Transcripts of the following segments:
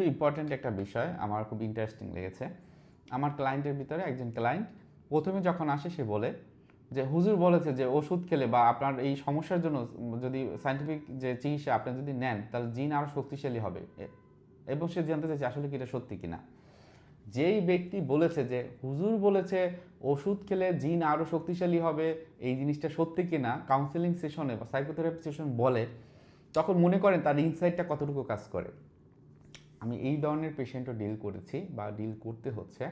খুব ইম্পর্ট্যান্ট একটা বিষয়। আমার খুব ইন্টারেস্টিং লেগেছে। আমার ক্লায়েন্টের ভিতরে একজন ক্লায়েন্ট প্রথমে যখন আসে সে বলে যে, হুজুর বলেছে যে, ওষুধ খেলে বা আপনার এই সমস্যার জন্য যদি সাইন্টিফিক যে চিকিৎসা আপনি যদি নেন, তাহলে জিন আরও শক্তিশালী হবে। এবং সে জানতে চাইছে আসলে কি এটা সত্যি কিনা। যেই ব্যক্তি বলেছে যে, হুজুর বলেছে ওষুধ খেলে জিন আরও শক্তিশালী হবে, এই জিনিসটা সত্যি কিনা? কাউন্সেলিং সেশনে বা সাইকোথেরাপি সেশন বলে, তখন মনে করেন তার ইনসাইটটা কতটুকু কাজ করে। আমি এই ধরনের পেশেন্টও ডিল করেছি বা ডিল করতে হচ্ছে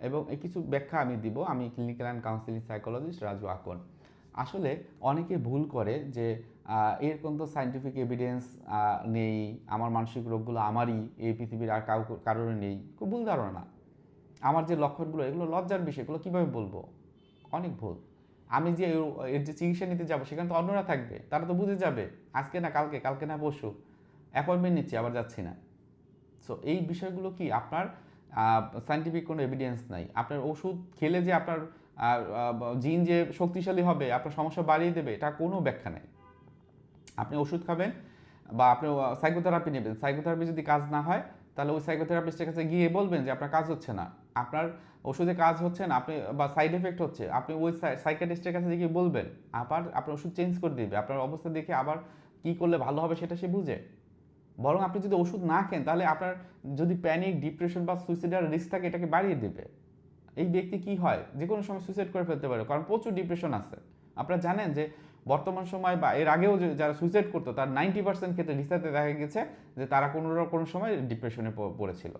এবং এই কিছু ব্যাখ্যা আমি দিব। আমি clinical and counselling psychologist Raju Akon. আসলে অনেকে ভুল করে যে এরকম তো সাইন্টিফিক এভিডেন্স নেই, আমার মানসিক রোগগুলো আমারই, এই পৃথিবীর আর কাউ, কারোর নেই, খুব ভুল ধারণা। আমার যে লক্ষণগুলো, এগুলো লজ্জার বিষয়, এগুলো কীভাবে বলব? অনেক ভুল। আমি যে এর- যে চিকিৎসা নিতে যাব, সেখানে তো অন্যরা থাকবে, তারা তো বুঝে যাবে, আজকে না কালকে কালকে না পরশু অ্যাপয়েন্টমেন্ট নিচ্ছি, আবার যাচ্ছি না। সো এই বিষয়গুলো কি আপনার সাইন্টিফিক কোনো এভিডেন্স নাই। আপনার ওষুধ খেলে যে আপনার জিন যে শক্তিশালী হবে, আপনার সমস্যা বাড়িয়ে দেবে, এটা কোনো ব্যাখ্যা নেই। আপনি ওষুধ খাবেন বা আপনি সাইকোথেরাপি নেবেন। সাইকোথেরাপি যদি কাজ না হয়, তাহলে ওই সাইকোথেরাপিস্টের কাছে গিয়ে বলবেন যে আপনার কাজ হচ্ছে না। আপনার ওষুধে কাজ হচ্ছে না, আপনি, বা সাইড এফেক্ট হচ্ছে, আপনি ওই সাইকাটিস্টের কাছে গিয়ে বলবেন। আবার আপনার ওষুধ চেঞ্জ করে দিবে। আপনার অবস্থা দেখে আবার কি করলে ভালো হবে সেটা সে বুঝে। বরং আপনি যদি ওষুধ না খেন, তাহলে আপনার যদি প্যানিক ডিপ্রেশন বা সুইসাইডাল রিস্ক থাকে, এটাকে বাড়িয়ে দেবে। এই ব্যক্তি কি হয়? যে কোনো সময় সুইসাইড করে ফেলতে পারে, কারণ প্রচুর ডিপ্রেশন আছে। আপনারা জানেন যে বর্তমান সময় বা এর আগেও যারা সুইসাইড করতো, তার নাইনটি পার্সেন্ট ক্ষেত্রে রিসার্চে দেখা গেছে যে তারা কোনো কোনো সময় ডিপ্রেশনে পড়েছিল।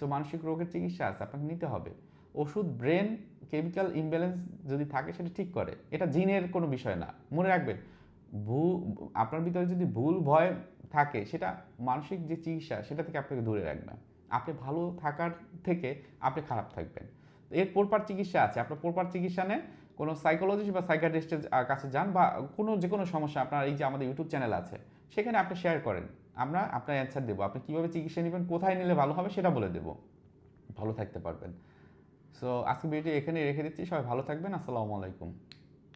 সো মানসিক রোগের চিকিৎসা আছে, আপনাকে নিতে হবে। ওষুধ ব্রেন কেমিক্যাল ইমব্যালেন্স যদি থাকে, সেটা ঠিক করে। এটা জিনের কোনো বিষয় না। মনে রাখবেন, ভু, আপনার ভিতরে যদি ভুল, ভয় থাকে, সেটা মানসিক যে চিকিৎসা, সেটা থেকে আপনাকে দূরে রাখবেন আপনি ভালো থাকার থেকে আপনি খারাপ থাকবেন। এর পোরপার চিকিৎসা আছে। আপনার পোরপার চিকিৎসা নেন, কোনো সাইকোলজিস্ট বা সাইকাটিস্টের কাছে যান বা কোনো যে কোনো সমস্যা, আপনার এই যে আমাদের ইউটিউব চ্যানেল আছে, সেখানে আপনি শেয়ার করেন। আমরা আপনার অ্যান্সার দেবো। আপনি কীভাবে চিকিৎসা নেবেন, কোথায় নিলে ভালো হবে, সেটা বলে দেবো। ভালো থাকতে পারবেন। সো আজকে ভিডিওটি এখানে রেখে দিচ্ছি। সবাই ভালো থাকবেন। আসসালামু আলাইকুম।